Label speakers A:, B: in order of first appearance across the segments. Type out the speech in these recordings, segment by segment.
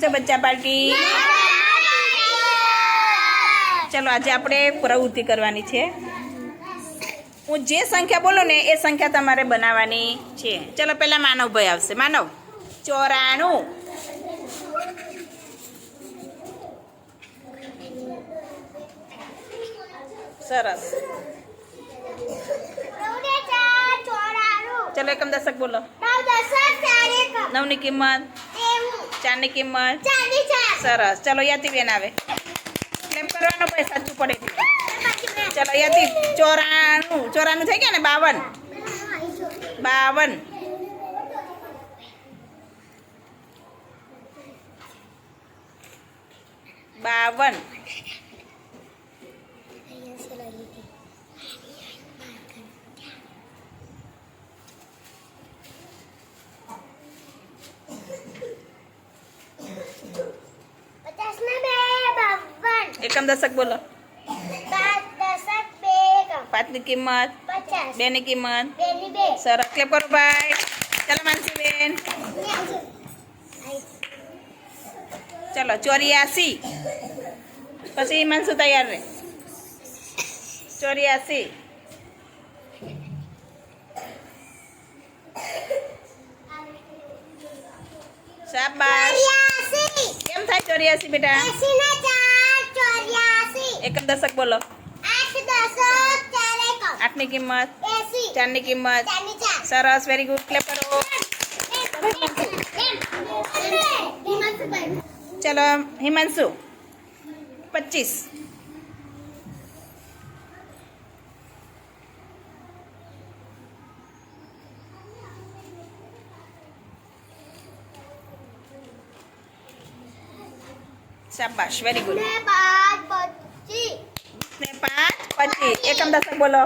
A: છે બચ્ચા પાર્ટી. ચલો આજે આપણે પ્રવૃત્તિ કરવાની છે. હું જે સંખ્યા બોલું ને એ સંખ્યા તમારે બનાવવાની છે. ચલો પહેલાં માનવ ભાઈ આવશે. માનવ ચોરાણું. સરસ. ચલો એકમ દશક બોલો. નવની કિંમત? ચારની કિંમત? સરસ. ચલો યાતી બેન આવે. ક્લેમ કરવાનો ભાઈ સાચું પડે ચલો યાતી ચોરાણું. ચોરાણું થઈ ગયા ને? બાવન. બાવન. બાવન. એકમ દશક બોલો પાંચની કિંમત બેની કિંમત સરસ ક્લેપ કરો ભાઈ ચાલો માનસી બેન ચલો ચોર્યાસી પછી હિમાંશુ તૈયાર રહે ચોર્યાસી શાબાશ કેમ થાય ચોર્યાસી બેટા એકમ દશક બોલો આઠની કિંમત ચારની કિંમત સરસ વેરી ગુડ ક્લેપ કરો ચલો હિમાંશુ પચીસ શાબાશ વેરી ગુડ ને પાંચ પચીસ એકમ દશક બોલો.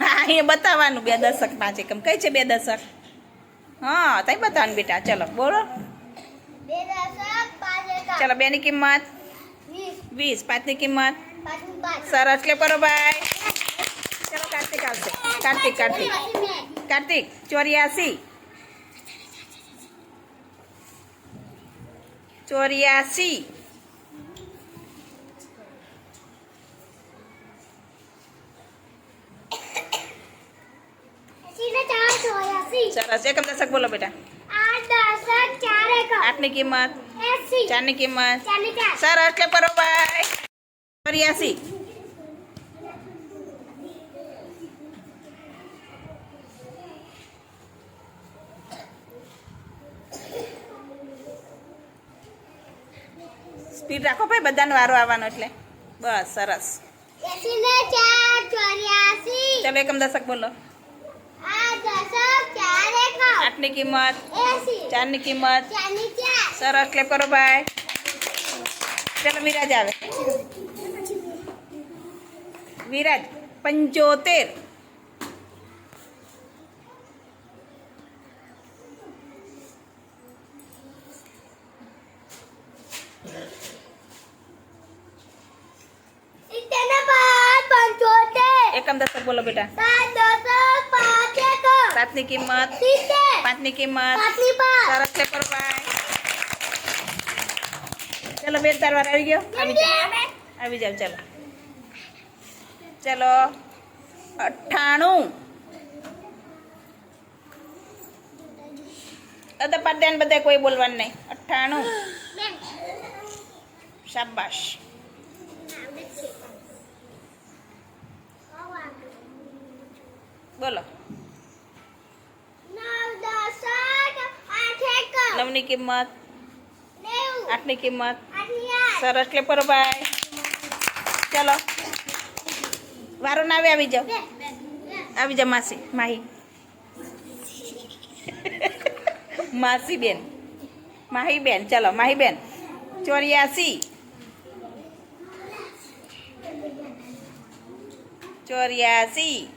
A: હા એ બતાવવાનું બે દશક પાંચ એકમ. કઈ છે બે દશક હા તઈ બતાવવાનું બેટા. ચલો બોલો. ચલો બેની કિંમત? વીસ. પાંચની કિંમત? સરસ કે કરો ભાઈ? ચલો કાર્તિક આવશે. કાર્તિક કાર્તિક. કાર્તિક ચોર્યાસી. ચોર્યાસી સરસ એકમ દશક બોલો બેટા આઠની કિંમત ચારની કિંમત સરસ ક્લેપ કરો ભાઈ ચોર્યાસી સ્પીડ રાખો ભાઈ બધાનો વારો આવવાનો એટલે બસ સરસ ચલો એકમ દશક બોલો આઠની કિંમત ચારની કિંમત સરસ ક્લેપ કરો ભાઈ ચલો વિરાજ આવે વિરાજ પંચોતેર એકમ દશક બોલો બેટા સાતની કિંમત પાંચની કિંમત સરસ ક્લેપ કરો ભાઈ ચલો બે ચાર વાર આવી ગયો આવી જાઓ આવી જાવ ચલો ચલો અઠ્ઠાણું અદા પાડ્યા બધા કોઈ બોલવાનું નહીં અઠ્ઠાણું શાબાશ બોલો નવની કિંમત આઠની કિંમત સરસ ક્લેપ કરો ભાઈ ચલો વારો ના આવે આવી જાઓ આવી જાઓ માસી માહી માસી બેન માહી બેન ચલો માહી બેન ચોર્યાસી ચોર્યાસી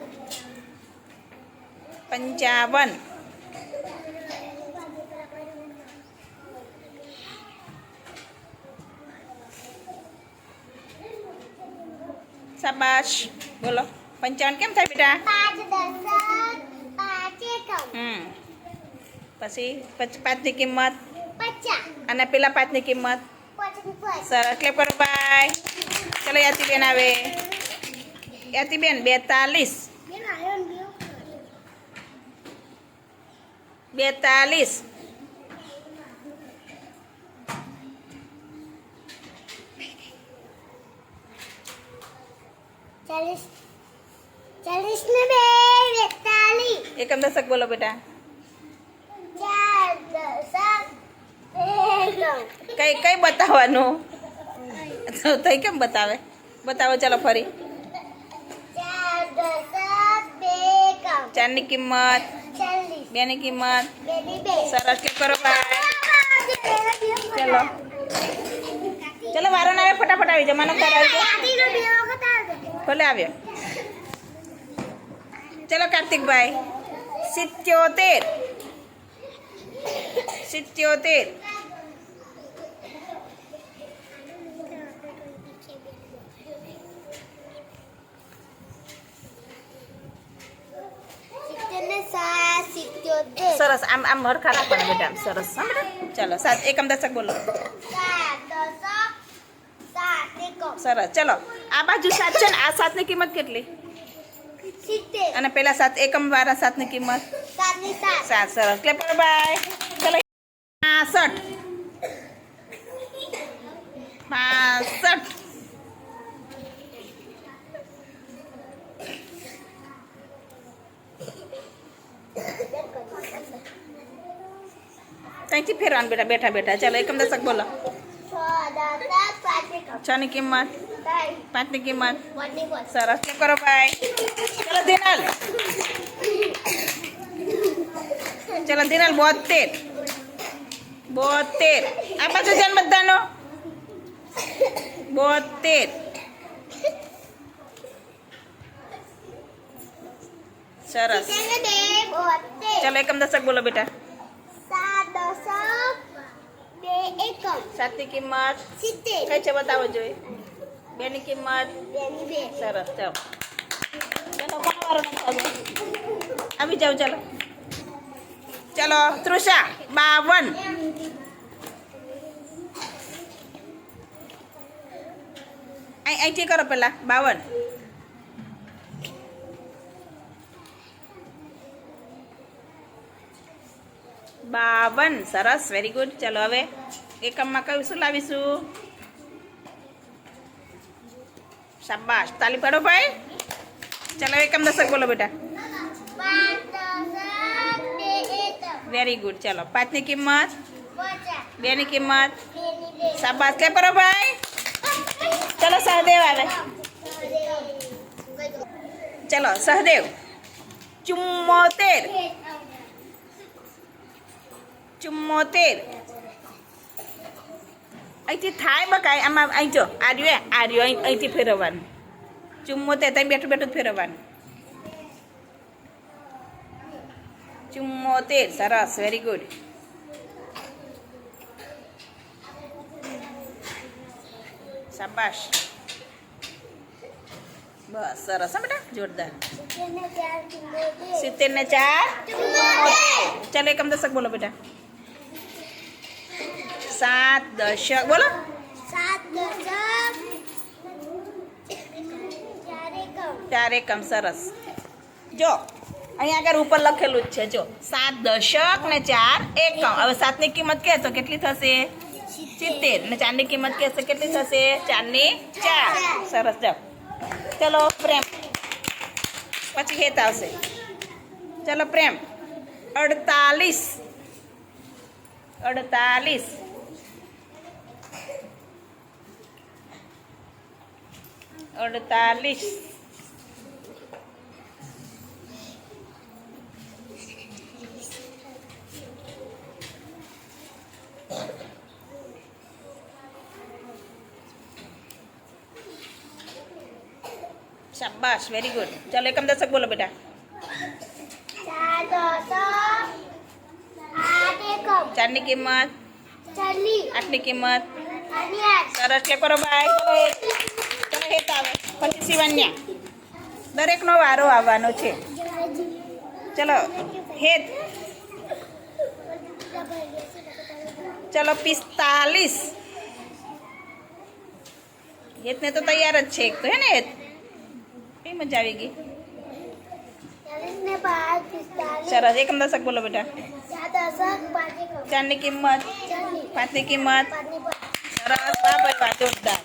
A: પંચાવન શાબાશ બોલો પંચાવન કેમ થાય બેટા હમ પછી પચ- પાંચની કિંમત અને પેલા પાંચની કિંમત સરસ ક્લેપ કરો ભાઈ ચલો યાતિબેન આવે યાતિબેન બેતાલીસ બેતાલીસ. એકમ દશક બોલો બેટા. કઈ કઈ બતાવવાનું? તો તઈ કેમ બતાવે? બતાવો ચાલો ફરી. ચારની કિંમત. બેની કિંમત. સરસ કે કરો ચલો. ચલો વારો ના આવે ફટાફટ આવી જમાનો કરાવી ભલે આવ્યો. ચલો કાર્તિકભાઈ સિત્યોતેર. સિત્યોતેર. સરસ, આમ આમ હરખા રાખવાના બેટા, આમ સરસ સાંભળે ચાલો, સાત એકમ દશક બોલો. સરસ, ચલો, આ બાજુ સાત છે ને, આ સાતની કિંમત કેટલી? અને પેલા સાત એકમ વાળા સાતની કિંમત? સાત, સરસ એટલે પણ બાય ચલો, પાસઠ. પાસઠ. ત્યાંથી ફેરવાનું બેટા, બેઠા બેઠા. ચાલો, એકમ દશક બોલો. છ ની કિંમત? પાંચની કિંમત? સરસ, ચેક કરો ભાઈ. ચલો, દિનલ. ચલો, દિનાલ, બોતેર. બોતેર. આ પાછો ને બધાનો. બોતેર. સરસ. ચલો, એકમ દશક બોલો બેટા.
B: બે એકમ
A: સાતની કિંમત
B: સિત્તેર.
A: છે બતાવો જોઈએ બેની કિંમત
B: બે બે.
A: સરસ ચાલો. ચલો વારો આવી જાઓ ચાલો. ચલો તૃષા બાવન. અહીં અહીંથી કરો પેલા બાવન. બાવન. સરસ વેરી ગુડ ચાલો હવે એકમમાં કયું શું લાવીશું? શાબાશ. તાલી પાડો ભાઈ. ચાલો એકમ દશક બોલો બેટા. વેરી ગુડ ચાલો, પાંચની કિંમત. બેની કિંમત. શાબાશ. કે કરો ભાઈ. ચાલો, સહદેવ આવે. ચાલો, સહદેવ. ચુમ્મોતેર. ચુમ્મોતેર અહીંથી થાય બકાય આમાં અહીં જો આર્યો આર્યો અહીં અહીંથી ફેરવવાનું ચુમ્મોતેર ત્યાં બેઠું બેઠું જ ફેરવવાનું ચુમ્મોતેર સરસ વેરી ગુડ શાબાશ બસ સરસ હા બેટા જોરદાર
B: સિત્તેરને ચાર ચુમ્મોતેર.
A: સિત્તેર ને ચાર
B: ચુમ્મોતેર.
A: ચાલો એકમ દશક બોલો બેટા સાત દશક બોલો.
B: સાત દશક. ચાર એકમ
A: સરસ. જો અહીંયા આગળ ઉપર લખેલું જ છે જો. સાત દશક ને ચાર એકમ. હવે સાતની કિંમત કહેશો કેટલી થશે? સિત્તેર. ને ચારની કિંમત કહેશે કેટલી થશે? ચારની ચાર. સરસ જાઓ. ચલો પ્રેમ. પછી હેત આવશે. ચલો પ્રેમ. અડતાલીસ. અડતાલીસ. अड़तालीस
B: शाबाश वेरी गुड चलो
A: एकम दशक
B: बोलो
A: बेटा चार
B: कीमत किमत
A: आठ की किमत करो કે હેત આવે. પછી શિવન્યા. દરેકનો વારો આવવાનો છે. ચલો, હેત. ચલો, પિસ્તાલીસ. હેતને તો તૈયાર જ છે એક તો, હે ને હેત? કઈ મજા આવી ગઈ? સરસ. એકમ દશક બોલો બેટા. ચારની કિંમત. પાંચની કિંમત. સરસ. વાહ ભાઈ, વાહ, જોરદાર.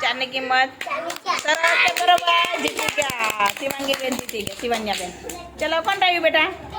A: ચારની કિંમત
B: ચાલીસ ચાર
A: સરસ બરોબર જીતી ગયા શિવાંગી બેન જીતી ગયા શિવાન્યા બેન ચલો કોણ રહ્યું બેટા